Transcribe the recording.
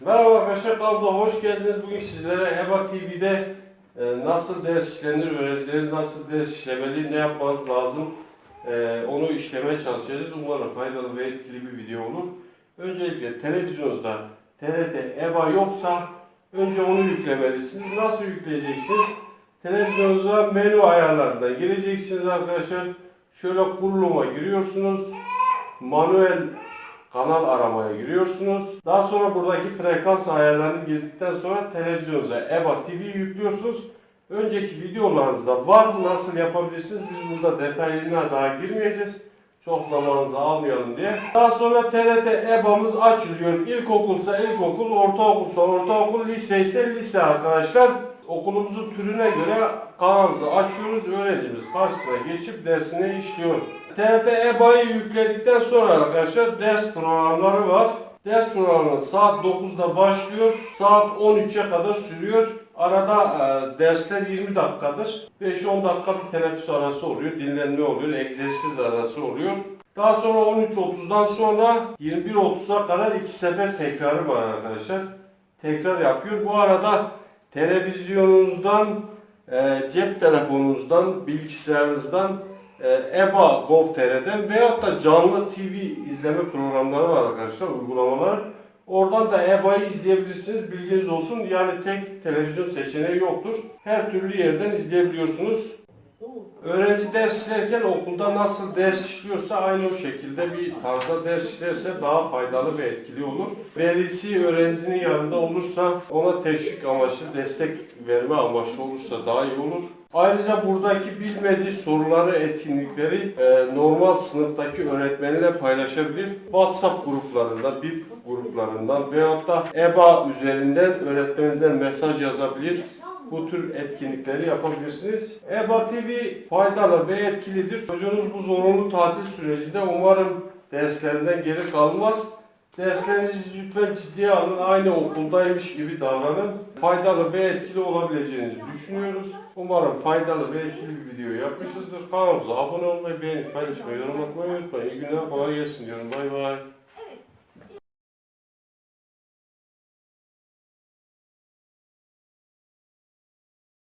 Merhaba arkadaşlar kanalımıza hoş geldiniz. Bugün sizlere EBA TV'de e, nasıl ders işlenir, öğrencilerin nasıl ders işlemeli, ne yapmanız lazım e, onu işlemeye çalışacağız. Umarım faydalı ve etkili bir video olur. Öncelikle televizyonunuzda TRT EBA yoksa önce onu yüklemelisiniz. Nasıl yükleyeceksiniz? Televizyonunuza menü ayarlarına gireceksiniz arkadaşlar. Şöyle kuruluma giriyorsunuz. Manuel kanal aramaya giriyorsunuz. Daha sonra buradaki frekans ayarlarını girdikten sonra televizyonunuza EBA TV yüklüyorsunuz. Önceki videolarımızda var nasıl yapabilirsiniz. Biz burada detaylarına daha girmeyeceğiz. Çok zamanınızı almayalım diye. Daha sonra TRT EBA'mız açılıyor. İlkokulsa ilkokul, ortaokulsa ortaokul, lise ise lise arkadaşlar. Okulumuzun türüne göre kanalımızı açıyoruz. Öğrencimiz karşısına geçip dersini işliyor. TRT EBA'yı yükledikten sonra arkadaşlar ders programları var. Ders programı saat 9'da başlıyor. Saat 13'e kadar sürüyor. Arada e, dersler 20 dakikadır. 5-10 dakika bir teneffüs arası oluyor. Dinlenme oluyor. Egzersiz arası oluyor. Daha sonra 13.30'dan sonra 21.30'a kadar iki sefer tekrarı var arkadaşlar. Tekrar yapıyor. Bu arada televizyonunuzdan, e, cep telefonunuzdan, bilgisayarınızdan e, EBA Gov.tr'den veyahut da canlı TV izleme programları var arkadaşlar, uygulamalar. Oradan da EBA'yı izleyebilirsiniz. Bilginiz olsun. Yani tek televizyon seçeneği yoktur. Her türlü yerden izleyebiliyorsunuz. Öğrenci ders işlerken okulda nasıl ders işliyorsa aynı o şekilde bir tarzda ders işlerse daha faydalı ve etkili olur. Velisi öğrencinin yanında olursa ona teşvik amaçlı, destek verme amaçlı olursa daha iyi olur. Ayrıca buradaki bilmediği soruları, etkinlikleri e, normal sınıftaki öğretmeniyle paylaşabilir. WhatsApp gruplarında, BIP gruplarından veyahut da EBA üzerinden öğretmeninizden mesaj yazabilir bu tür etkinlikleri yapabilirsiniz. EBA TV faydalı ve etkilidir. Çocuğunuz bu zorunlu tatil sürecinde umarım derslerinden geri kalmaz. Derslerinizi lütfen ciddiye alın. Aynı okuldaymış gibi davranın. Faydalı ve etkili olabileceğinizi düşünüyoruz. Umarım faydalı ve etkili bir video yapmışızdır. Kanalımıza abone olmayı, beğenip paylaşmayı, yorum atmayı unutmayın. İyi günler, kolay gelsin diyorum. Bay bay.